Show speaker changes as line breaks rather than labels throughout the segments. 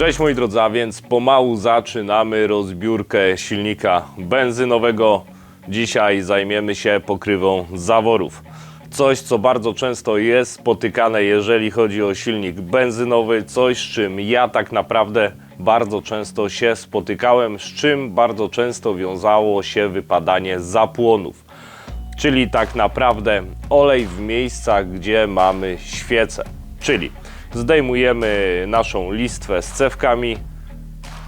Cześć moi drodzy, a więc pomału zaczynamy rozbiórkę silnika benzynowego. Dzisiaj zajmiemy się pokrywą zaworów. Coś, co bardzo często jest spotykane, jeżeli chodzi o silnik benzynowy, coś z czym ja tak naprawdę bardzo często się spotykałem, z czym bardzo często wiązało się wypadanie zapłonów. Czyli tak naprawdę olej w miejscach, gdzie mamy świecę. Czyli zdejmujemy naszą listwę z cewkami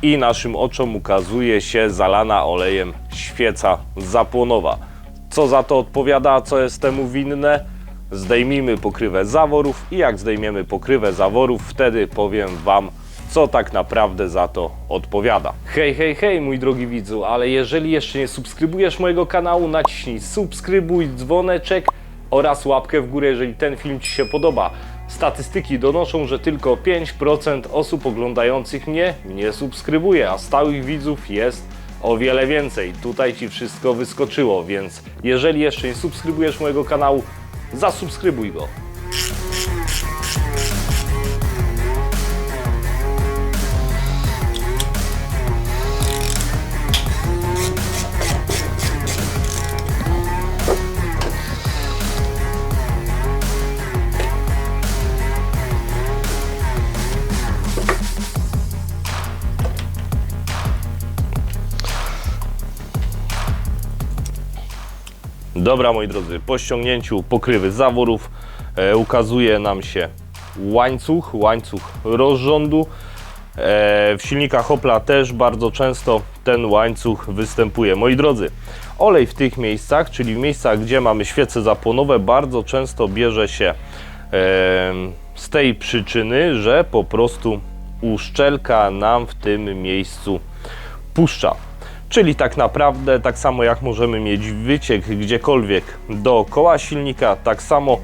i naszym oczom ukazuje się zalana olejem świeca zapłonowa. Co za to odpowiada, co jest temu winne? Zdejmijmy pokrywę zaworów i jak zdejmiemy pokrywę zaworów, wtedy powiem Wam, co tak naprawdę za to odpowiada. Hej, hej, hej, mój drogi widzu, ale jeżeli jeszcze nie subskrybujesz mojego kanału, naciśnij subskrybuj, dzwoneczek oraz łapkę w górę, jeżeli ten film Ci się podoba. Statystyki donoszą, że tylko 5% osób oglądających mnie nie subskrybuje, a stałych widzów jest o wiele więcej. Tutaj Ci wszystko wyskoczyło, więc jeżeli jeszcze nie subskrybujesz mojego kanału, zasubskrybuj go. Dobra, moi drodzy, po ściągnięciu pokrywy zaworów e, ukazuje nam się łańcuch, łańcuch rozrządu. E, w silnikach Opla też bardzo często ten łańcuch występuje. Moi drodzy, olej w tych miejscach, czyli w miejscach, gdzie mamy świece zapłonowe, bardzo często bierze się e, z tej przyczyny, że po prostu uszczelka nam w tym miejscu puszcza. Czyli tak naprawdę, tak samo jak możemy mieć wyciek gdziekolwiek dookoła silnika, tak samo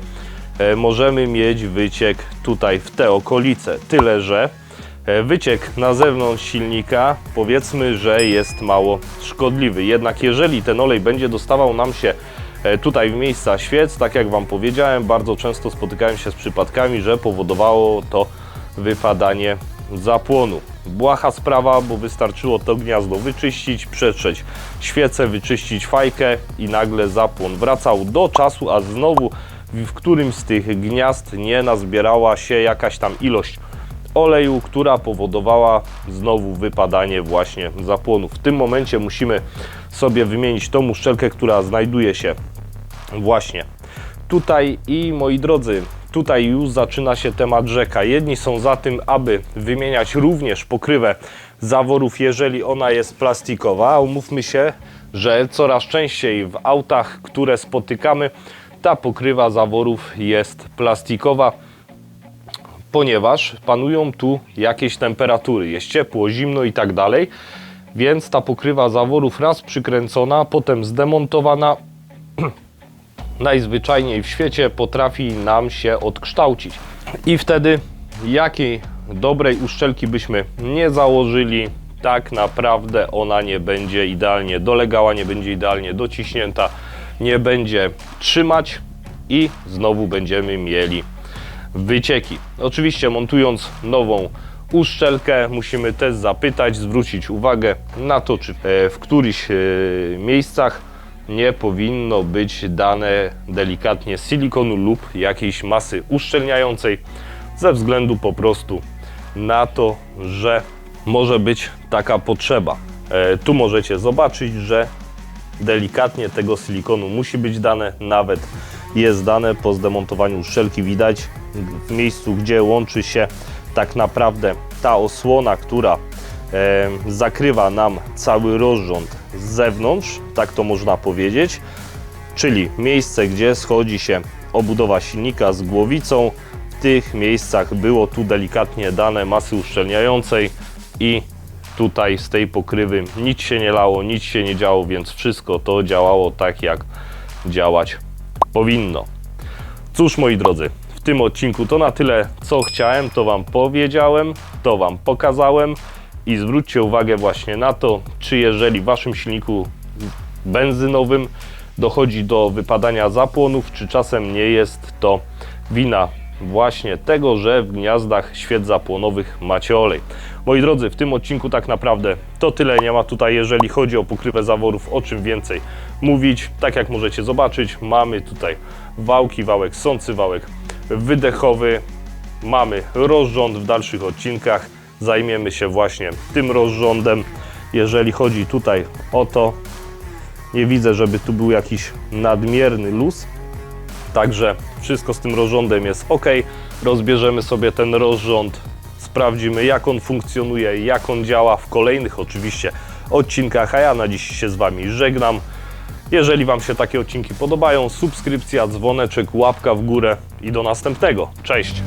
e, możemy mieć wyciek tutaj w te okolice. Tyle, że e, wyciek na zewnątrz silnika powiedzmy, że jest mało szkodliwy. Jednak jeżeli ten olej będzie dostawał nam się e, tutaj w miejsca świec, tak jak Wam powiedziałem, bardzo często spotykałem się z przypadkami, że powodowało to wypadanie zapłonu. Błaha sprawa, bo wystarczyło to gniazdo wyczyścić, przetrzeć świecę, wyczyścić fajkę i nagle zapłon wracał do czasu, a znowu w którymś z tych gniazd nie nazbierała się jakaś tam ilość oleju, która powodowała znowu wypadanie właśnie zapłonu. W tym momencie musimy sobie wymienić tą uszczelkę, która znajduje się właśnie tutaj i moi drodzy, tutaj już zaczyna się temat rzeka. Jedni są za tym, aby wymieniać również pokrywę zaworów, jeżeli ona jest plastikowa. A umówmy się, że coraz częściej w autach, które spotykamy, ta pokrywa zaworów jest plastikowa, ponieważ panują tu jakieś temperatury. Jest ciepło, zimno i tak dalej. Więc ta pokrywa zaworów raz przykręcona, potem zdemontowana najzwyczajniej w świecie potrafi nam się odkształcić. I wtedy jakiej dobrej uszczelki byśmy nie założyli, tak naprawdę ona nie będzie idealnie dolegała, nie będzie idealnie dociśnięta, nie będzie trzymać i znowu będziemy mieli wycieki. Oczywiście montując nową uszczelkę musimy też zapytać, zwrócić uwagę na to, czy e, w którychś e, miejscach nie powinno być dane delikatnie silikonu lub jakiejś masy uszczelniającej ze względu po prostu na to, że może być taka potrzeba. E, tu możecie zobaczyć, że delikatnie tego silikonu musi być dane, nawet jest dane po zdemontowaniu uszczelki widać w miejscu, gdzie łączy się tak naprawdę ta osłona, która zakrywa nam cały rozrząd z zewnątrz, tak to można powiedzieć, czyli miejsce, gdzie schodzi się obudowa silnika z głowicą. W tych miejscach było tu delikatnie dane masy uszczelniającej i tutaj z tej pokrywy nic się nie lało, nic się nie działo, więc wszystko to działało tak, jak działać powinno. Cóż, moi drodzy, w tym odcinku to na tyle, co chciałem, to Wam powiedziałem, to Wam pokazałem i zwróćcie uwagę właśnie na to, czy jeżeli w Waszym silniku benzynowym dochodzi do wypadania zapłonów, czy czasem nie jest to wina właśnie tego, że w gniazdach świec zapłonowych macie olej. Moi drodzy, w tym odcinku tak naprawdę to tyle. Nie ma tutaj, jeżeli chodzi o pokrywę zaworów, o czym więcej mówić. Tak jak możecie zobaczyć, mamy tutaj wałki, wałek sący, wałek wydechowy. Mamy rozrząd w dalszych odcinkach. Zajmiemy się właśnie tym rozrządem. Jeżeli chodzi tutaj o to, nie widzę, żeby tu był jakiś nadmierny luz. Także wszystko z tym rozrządem jest ok. Rozbierzemy sobie ten rozrząd, sprawdzimy jak on funkcjonuje, jak on działa w kolejnych oczywiście odcinkach, a ja na dziś się z Wami żegnam. Jeżeli Wam się takie odcinki podobają, subskrypcja, dzwoneczek, łapka w górę i do następnego. Cześć!